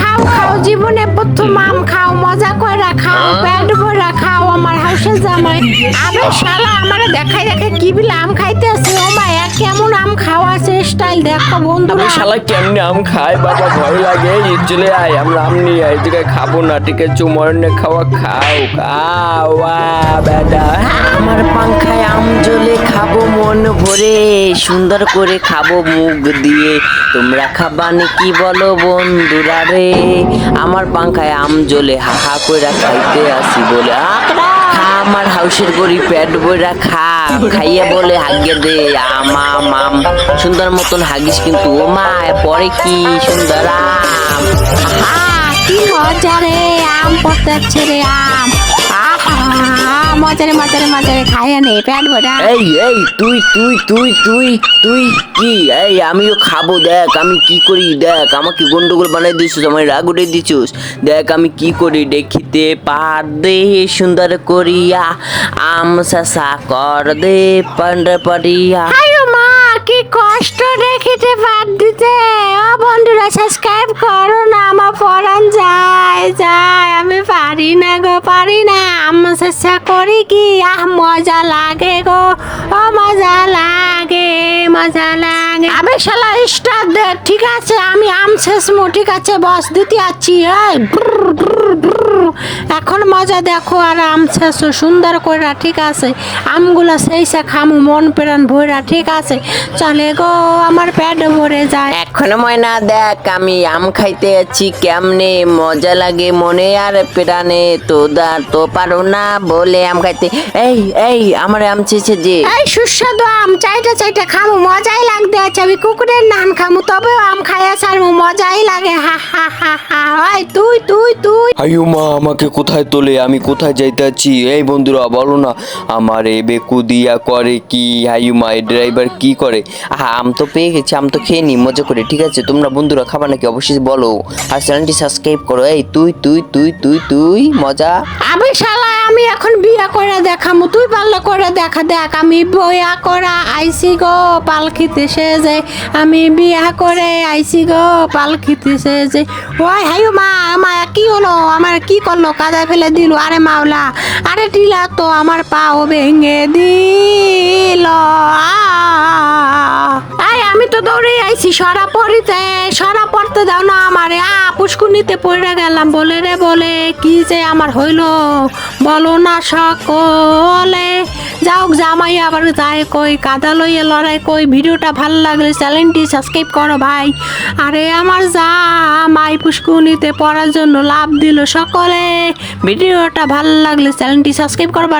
খাও খাও জীবনে প্রথম আম খাও মজা করে খাও পেট ভরা খাও আমার হাউসে জামাই। আবে শালা আমার দেখাই দেখে কি বিলে আম খাইতে আছে ও মায়া কেমন আম খাওয়া আছে স্টাইল দেখো বন্ধুরা। শালা কেমনে আম খাই বাবা ভয় লাগে। চলে আয় আমরা আম নিয়ে আয়। এই খাব না আছে মরণে খাওয়া খাও খাওয়া বেটা। আমার পাংখায় আম মন ভরে? সুন্দর করে খাব মুখ দিয়ে। তোমরা খাবানে কি বলো বন্ধুরা রে? আমার পাংখায় আম জলে হা হা করে খাইতে আসি বলে। খা আমার হাউসের গড়ি পেট বইরা খা। খাইয়ে বলে হাগিয়ে দে, আম আম সুন্দর মতন হাগিস কিন্তু, ও মা, পরে কি সুন্দর আম? কি মজা রে, আম পড়তেছে রে আম। মজারে মজারে মজারে খাইয়া নে পেট ভরা। এই এই তুই তুই তুই তুই তুই কি? এই আমিও খাব দেখ আমি কি করি দেখ আমাকে গন্ডগোল বানাই দিছিস আমার রাগ উঠে দিছিস দেখ আমি কি করি দেখিতে পার দে সুন্দর করিয়া আম সাসা কর দে পান্ডা পারিয়া কষ্ট দেখিতে বাদ দিতে। ও বন্ধুরা সাবস্ক্রাইব করো না, আমার পরান যায় যায়। আমি পারি না গো, পারি না। আমার চেষ্টা করি কি? আহ, মজা লাগে গো। ও, মজা লাগে মজা লাগে। আমি শালা স্টার দে, ঠিক আছে, আমি আম শেষ মো, ঠিক আছে, বস, দিতে আছি এই মজা দেখো আর আম শেষ সুন্দর করে ঠিক আছে। আমগুলো সেই সে খামু মন প্রাণ ভরা ঠিক আছে। চলে গো আমার পেট ভরে যায়। এখন ময়না দেখ আমি আম খাইতে আছি কেমনে? মজা লাগে মনে আর প্রাণে। তো দা তো পারো না বলে আম খাইতে। এই এই আমার আম চেয়েছে যে। এই সুস্বাদু আম চাইটা চাইটা খামু মজাই লাগতে আছে। আমি কুকুরের নান খামু তবে আম খাইয়া ছাড়মু মজাই লাগে। হা হা হা হা ওই তুই তুই তুই। আয়ু মা আমাকে কোথায় তোলে আমি কোথায় যাইতে আছি এই বন্ধুরা, বলো না, আমার এ বেকু দিয়া করে কি? হাইউ মা এই ড্রাইভার কি করে? আহা, আম তো পেয়ে গেছি, আম তো খেয়ে নি, মজা করে, ঠিক আছে? তোমরা বন্ধুরা খাবার নাকি? অবশ্যই বলো। আর চ্যানেলটি সাবস্ক্রাইব করো। এই, তুই তুই তুই তুই তুই, মজা। আমি শালা আমি এখন বিয়া করে দেখামু, তুই পারলে করে দেখা দেখ। আমি বয়া করা আইসি গো পালখিতে সেজে। আমি বিয়া করে আইসি গো পালখিতে সেজে। ওই হাইও মা কি হলো আমার কি করল? কাদায় ফেলে দিল। আরে মাওলা, আরে টিলা তো আমার পাও ভেঙে দিল। আমি তো দৌড়ে আইছি, সরা পড়িতে পড়তে দাও না আমারে। আ, পুষ্কুনিতে পড়ে গেলাম। বলে রে, বলে, কি যে আমার হইল? বলো না সকলে। যাও জামাই, আবার যায় কই, কাদা লইয়ে লড়াই কই। ভিডিওটা ভালো লাগলে চ্যানেলটি সাবস্ক্রাইব করো ভাই। আরে আমার জামাই পুষ্কুনিতে পড়ার জন্য লাভ দিল সকলে। ভিডিওটা ভালো লাগলে চ্যানেলটি সাবস্ক্রাইব করবার